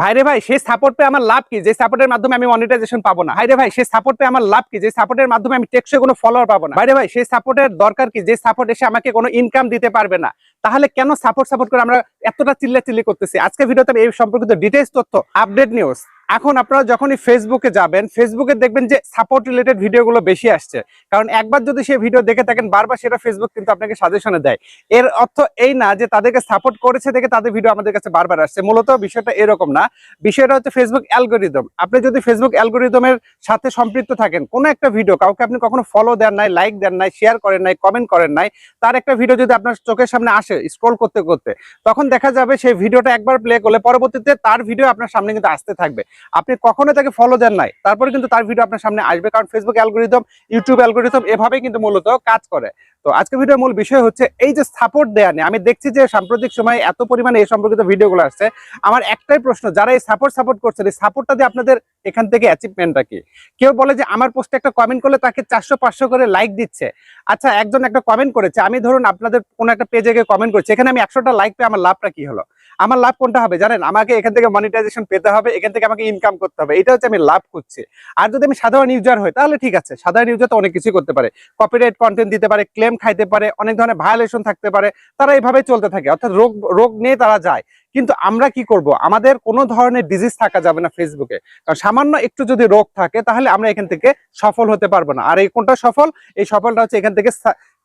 ভাইরে ভাই সেই সাপোর্ট পেয়ে আমার লাভ কি? যে সাপোর্টের মাধ্যমে আমি মনিটাইজেশন পাবো না। ভাইরে ভাই সেই সাপোর্ট পেয়ে আমার লাভ কি? যে সাপোর্টের মাধ্যমে আমি টেকসই কোনো ফলোয়ার পাবো না। ভাইরে ভাই সেই সাপোর্টের দরকার কি? যে সাপোর্ট এসে আমাকে কোনো ইনকাম দিতে পারবে না। তাহলে কেন সাপোর্ট সাপোর্ট করে আমরা এতটা চিল্লা চিল্লি করতেছি আজকে ভিডিওতে আমি এই সম্পর্কিত ডিটেলস তথ্য আপডেট নিউজ এখন আপনারা যখনই ফেসবুকে যাবেন ফেসবুকে দেখবেন যে সাপোর্ট রিলেটেড ভিডিওগুলো বেশি আসছে। কারণ একবার যদি সেই ভিডিও দেখে থাকেন, বারবার সেটা ফেসবুক কিন্তু আপনাকে সাজেশনে দেয়। এর অর্থ এই না যে তাদেরকে সাপোর্ট করেছে দেখে তাদের ভিডিও আমাদের কাছে বারবার আসছে। মূলত বিষয়টা এরকম না। বিষয়টা হচ্ছে ফেসবুক অ্যালগোরিদম আপনি যদি ফেসবুক অ্যালগোরিদমের সাথে সম্পৃক্ত থাকেন, কোনো একটা ভিডিও কাউকে আপনি কখনো ফলো দেন নাই লাইক দেন নাই শেয়ার করেন নাই কমেন্ট করেন নাই, তার একটা ভিডিও যদি আপনার চোখের সামনে আসে স্ক্রল করতে করতে, তখন দেখা যাবে সেই ভিডিওটা একবার প্লে করলে পরবর্তীতে তার ভিডিও আপনার সামনে কিন্তু আসতে থাকবে। আপনি কখনো তাকে ফলো দেন নাই। তারপরে কিন্তু তার ভিডিও আপনার সামনে আসবে, কারণ ফেসবুক অ্যালগোরিদম ইউটিউব অ্যালগোরিদম এভাবেই কিন্তু মূলত কাজ করে। তো আজকে ভিডিওর মূল বিষয় হচ্ছে, এই যে সাপোর্ট দেয়া নিয়ে, আমি দেখছি যে সাম্প্রতিক সময়ে এত পরিমাণে এই সম্পর্কিত ভিডিওগুলো আসছে। আমার একটাই প্রশ্ন, যারা এই সাপোর্ট সাপোর্ট করছেন, এই সাপোর্টটা দিয়ে আপনাদের এখান থেকে অ্যাচিভমেন্টটা কি? কেউ বলে যে আমার পোস্টে একটা কমেন্ট করলে তাকে চারশো, পাঁচশো করে লাইক দিচ্ছে। আচ্ছা একজন একটা কমেন্ট করেছে, আমি ধরুন আপনাদের কোনো একটা পেজে গিয়ে কমেন্ট করছি, এখানে আমি একশোটা লাইক পেয়ে আমার লাভটা কি হলো? আমার লাভ কোনটা হবে জানেন? আমাকে এখান থেকে মনিটাইজেশন পেতে হবে, এখান থেকে আমাকে ইনকাম করতে হবে। এটা হচ্ছে আমি লাভ করছি আর যদি আমি সাধারণ ইউজার হই, তাহলে ঠিক আছে। সাধারণ ইউজার তো অনেক কিছু করতে পারে। কপিরাইট কন্টেন্ট দিতে পারে ক্লেম খাইতে পারে, অনেক ধরনের ভায়োলেশন থাকতে পারে। তারা এইভাবে চলতে থাকে। অর্থাৎ রোগ রোগ নিয়ে তারা যায়। কিন্তু আমরা কি করব? আমাদের কোনো ধরনের ডিজিজ থাকা যাবে না ফেসবুকে কারণ সামান্য একটু যদি রোগ থাকে, তাহলে আমরা এখান থেকে সফল হতে পারব না। আর এই কোনটা সফল? এই সফলটা হচ্ছে এখান থেকে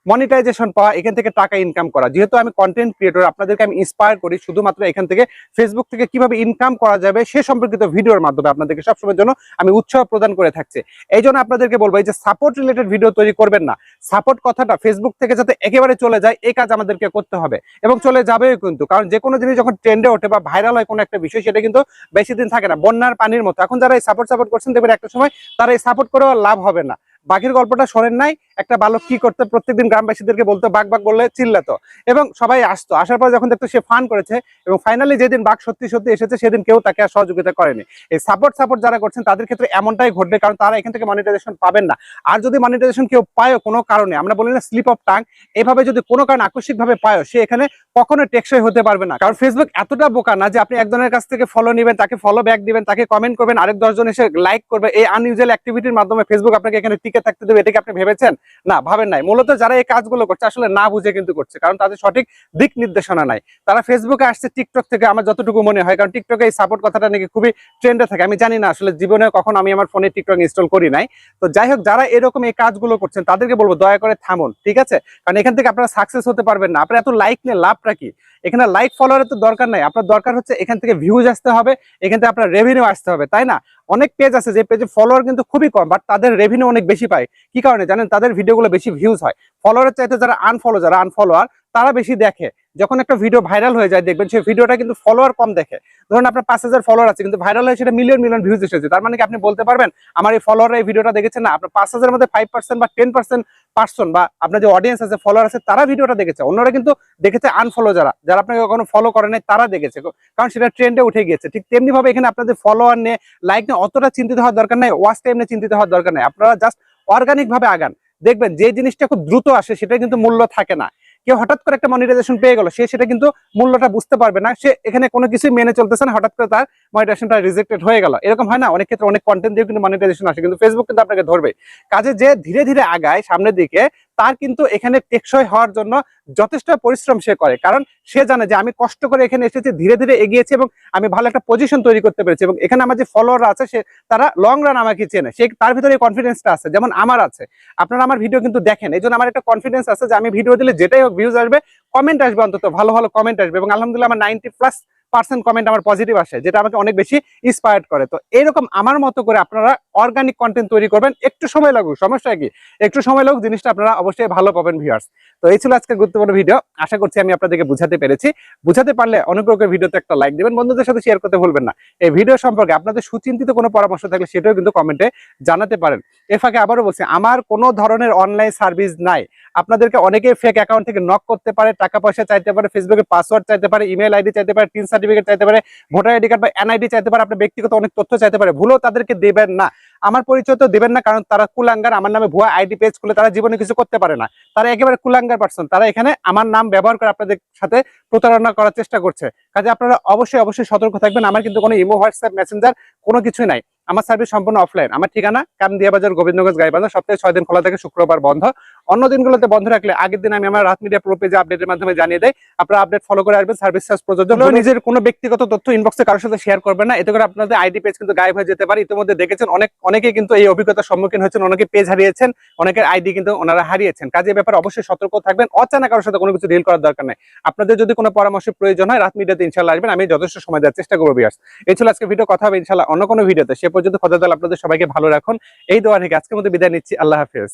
মনিটাইজেশন পাওয়া, এখান থেকে টাকা ইনকাম করা। যেহেতু আমি কন্টেন্ট ক্রিয়েটর আপনাদেরকে আমি ইন্সপায়ার করি শুধুমাত্র এখান থেকে ফেসবুক থেকে কীভাবে ইনকাম করা যাবে, সে সম্পর্কিত ভিডিওর মাধ্যমে আপনাদেরকে সবসময়ের জন্য আমি উৎসাহ প্রদান করে থাকছি। এই জন্য আপনাদেরকে বলব, এই যে সাপোর্ট রিলেটেড ভিডিও তৈরি করবেন না। সাপোর্ট কথাটা ফেসবুক থেকে যাতে একেবারে চলে যায় এই কাজ আমাদেরকে করতে হবে। এবং চলে যাবেও কিন্তু, কারণ যে কোনো জিনিস যখন ট্রেন্ডে ওঠে বা ভাইরাল হয় কোনো একটা বিষয়, সেটা কিন্তু বেশি দিন থাকে না। বন্যার পানির মতো। এখন যারা এই সাপোর্ট সাপোর্ট করছেন, দেখবেন একটা সময় তারা এই সাপোর্ট করেও লাভ হবে না। বাঘের গল্পটা শোনেন নাই। একটা বালক কি করতে? প্রত্যেকদিন গ্রামবাসীদেরকে বলতো, বাঘ বাঘ বললে চিল্লাতো। এবং সবাই আসতো। আসার পর যখন দেখতো সে ফান করেছে এবং ফাইনালি যেদিন বাঘ সত্যি সত্যি এসেছে, সেদিন কেউ তাকে আর সহযোগিতা করেনি। এই সাপোর্ট সাপোর্ট যারা করছেন, তাদের ক্ষেত্রে এমনটাই ঘটবে, কারণ তারা এখান থেকে মনিটাইজেশন পাবেন না। আর যদি মনিটাইজেশন কেউ পায়ও কোনো কারণে, আমরা বলি না স্লিপ অফ টাং এভাবে যদি কোনো কারণে আকস্মিকভাবে পায়ও, সে এখানে কখনো টেকসই হতে পারবে না। কারণ ফেসবুক এতটা বোকা না যে আপনি একজনের কাছ থেকে ফলো নেবেন, তাকে ফলো ব্যাক দিবেন, তাকে কমেন্ট করবেন, আরেক দশজন এসে লাইক করবে। এই আনইউজুয়াল অ্যাক্টিভিটির মাধ্যমে ফেসবুক আপনাকে এখানে টিকে থাকতে দেবে, এটাকে আপনি ভেবেছেন? না, ভাবেন নাই। মূলত যারা এই কাজগুলো করছে, আসলে না বুঝে কিন্তু করছে, কারণ তাদের সঠিক দিক নির্দেশনা নাই। তারা ফেসবুকে আসছে টিকটক থেকে, আমার যতটুকু মনে হয়, কারণ টিকটকে এই সাপোর্ট কথাটা নাকি খুবই ট্রেন্ডে থাকে। আমি জানি না, আসলে জীবনে কখন আমি আমার ফোনে টিকটক ইনস্টল করি নাই। তো যাই হোক, যারা এরকম এই কাজগুলো করছেন, তাদেরকে বলব, দয়া করে থামুন, ঠিক আছে? কারণ এখান থেকে আপনারা সাকসেস হতে পারবেন না। আপনার এত লাইক নিয়ে লাভটা কি? এখানে লাইক ফলোয়ারের তো দরকার নাই। আপনার দরকার হচ্ছে এখান থেকে ভিউজ আসতে হবে, এখান থেকে আপনার রেভিনিউ আসতে হবে, তাই না? অনেক পেজ আছে যে পেজে ফলোয়ার কিন্তু খুবই কম বাট তাদের রেভিনিউ অনেক বেশি পায়। কি কারণে? জানেন, তাদের ভিডিওগুলো বেশি ভিউজ হয়। ফলোয়ারের চাইতে যারা আনফলো যারা আনফলোয়ার তারা বেশি দেখে। যখন একটা ভিডিও ভাইরাল হয়ে যায়, দেখবেন সেই ভিডিওটা কিন্তু ফলোয়ার কম দেখে। ধরুন আপনার পাঁচ হাজার ফলোয়ার আছে, কিন্তু ভাইরাল হয়ে সেটা মিলিয়ন মিলিয়ন ভিউজ এসেছে। তার মানে কি আপনি বলতে পারবেন, আমার এই ফলোয়ার এই ভিডিওটা দেখেছেন না, আপনার পাঁচ হাজারের মধ্যে ফাইভ পার্সেন্ট বা টেন পার্সেন্ট পার্সন বা আপনার যে অডিয়েন্স আছে ফলোয়ার আছে, তারা ভিডিওটা দেখেছে। অন্যরা কিন্তু দেখেছে আনফলো যারা। যারা আপনাকে কখনো ফলো করে নাই, তারা দেখেছে। কারণ সেটা ট্রেন্ডে উঠে গিয়েছে। ঠিক তেমনি ভাবে এখানে আপনাদের ফলোয়ার নিয়ে লাইক নিয়ে অতটা চিন্তিত হওয়ার দরকার নাই ওয়াচ টাইম নিয়ে চিন্তিত হওয়ার দরকার নাই। আপনারা জাস্ট অর্গানিক ভাবে আগান। দেখবেন যে জিনিসটা খুব দ্রুত আসে সেটা কিন্তু মূল্য থাকে না। কেউ হঠাৎ করে একটা মনিটাইজেশন পেয়ে গেল, সে সেটা কিন্তু মূল্যটা বুঝতে পারবে না, সে এখানে কোনো কিছুই মেনে চলতেছে না, হঠাৎ করে তার মনিটাইজেশনটা রিজেক্টেড হয়ে গেল। এরকম হয় না, অনেক ক্ষেত্রে অনেক কন্টেন্ট দিয়ে কিন্তু মনিটাইজেশন আসে, কিন্তু ফেসবুক কিন্তু আপনাকে ধরবে। কাজে যে ধীরে ধীরে আগায়, সামনের দিকে তার কিন্তু এখানে টেকসই হওয়ার জন্য যথেষ্ট পরিশ্রম সে করে। কারণ সে জানে যে আমি কষ্ট করে এখানে এসেছি, ধীরে ধীরে এগিয়েছি এবং আমি ভালো একটা পজিশন তৈরি করতে পেরেছি এবং এখানে আমার যে ফলোয়ার আছে সে, তারা লং রান আমাকে চেনে। সে তার ভিতরে কনফিডেন্সটা আছে, যেমন আমার আছে। আপনারা আমার ভিডিও কিন্তু দেখেন এই জন্য আমার একটা কনফিডেন্স আছে যে আমি ভিডিও দিলে যেটাই হোক ভিউজ আসবে কমেন্ট আসবে অন্তত, ভালো ভালো কমেন্ট আসবে এবং আলহামদুলিল্লাহ আমার নাইনটি প্লাস পার্সেন্ট কমেন্ট আমার পজিটিভ আসে, যেটা আমাকে অনেক বেশি ইন্সপায়ার্ড করে। তো এরকম আমার মতো করে আপনারা অর্গানিক কন্টেন্ট তৈরি করবেন, একটু সময় লাগুক। সমস্যা কি? একটু সময় লাগুক, জিনিসটা আপনারা অবশ্যই ভালো পাবেন ভিউয়ার্স তো এই ছিল আজকে গুরুত্বপূর্ণ ভিডিও আশা করছি আমি আপনাদেরকে বুঝাতে পেরেছি। বুঝাতে পারলে অনুগ্রহের ভিডিওতে একটা লাইক দেবেন, বন্ধুদের সাথে শেয়ার করতে ভুলবেন না। এই ভিডিও সম্পর্কে আপনাদের সুচিন্তিত কোনো পরামর্শ থাকলে সেটাও কিন্তু কমেন্টে জানাতে পারেন। এর ফাঁকে আবারও বলছি, আমার কোনো ধরনের অনলাইন সার্ভিস নাই। আপনাদেরকে অনেকে ফেক অ্যাকাউন্ট থেকে নক করতে পারে, টাকা পয়সা চাইতে পারে ফেসবুকে পাসওয়ার্ড চাইতে পারে ইমেল আইডি চাইতে পারে টিন সার্টিফিকেট চাইতে পারে ভোটার আইডি কার্ড বা এনআইডি চাইতে পারে, আপনার ব্যক্তিগত অনেক তথ্য চাইতে পারে। ভুলেও তাদেরকে দেবেন না। আমার পরিচয় তো দেবেন না, কারণ তারা কুলাঙ্গার, আমার নামে ভুয়া আইডি পেজ খুলে তারা জীবনে কিছু করতে পারে না। তারা একেবারে কুলাঙ্গার পার্সন তারা এখানে আমার নাম ব্যবহার করে আপনাদের সাথে প্রতারণা করার চেষ্টা করছে। কাজে আপনারা অবশ্যই অবশ্যই সতর্ক থাকবেন। আমার কিন্তু কোনো ইমো, হোয়াটসঅ্যাপ, মেসেঞ্জার কোনো কিছুই নাই। আমার সার্ভিস সম্পূর্ণ অফলাইন আমার ঠিকানা কামদিয়া বাজার গোবিন্দগঞ্জ, গাইবান্ধা। সপ্তাহে ছয় দিন খোলা থাকে, শুক্রবার বন্ধ। অন্য দিনগুলোতে বন্ধ রাখলে আগের দিন আমি আমার রাত মিডিয়া প্রো পেজে আপডেটের মাধ্যমে জানিয়ে দেয় আপনারা আপডেট ফলো করে আসবেন সার্ভিস চার্জ প্রযোজ্য। নিজের কোনো ব্যক্তিগত তথ্য ইনবক্সে কারোর সাথে শেয়ার করবেন না। এতে করে আপনাদের আইডি পেজ কিন্তু গায়েব হয়ে যেতে পারে। ইতিমধ্যে দেখেছেন অনেক অনেকে কিন্তু এই অভিজ্ঞতার সম্মুখীন হয়েছেন অনেকে পেজ হারিয়েছেন অনেকের আইডি কিন্তু ওনারা হারিয়েছেন। কাজে ব্যাপারে অবশ্যই সতর্ক থাকবেন অচানা কারোর সাথে কোনো কিছু ডিল করার দরকার নেই। আপনাদের যদি কোনো পরামর্শের প্রয়োজন হয় রাত মিডিয়াতে ইনশাল্লাহ আসবেন আমি যথেষ্ট সময় দেওয়ার চেষ্টা করব বিয়ার্স এই ছিল আজকে ভিডিও কথা হবে ইনশাল্লাহ অন্য কোনো ভিডিওতে সে পর্যন্ত খোদাদাল আপনাদের সবাইকে ভালো রাখুন। এই দোয়া থেকে আজকের মধ্যে বিদায় নিচ্ছি। আল্লাহ হাফেজ।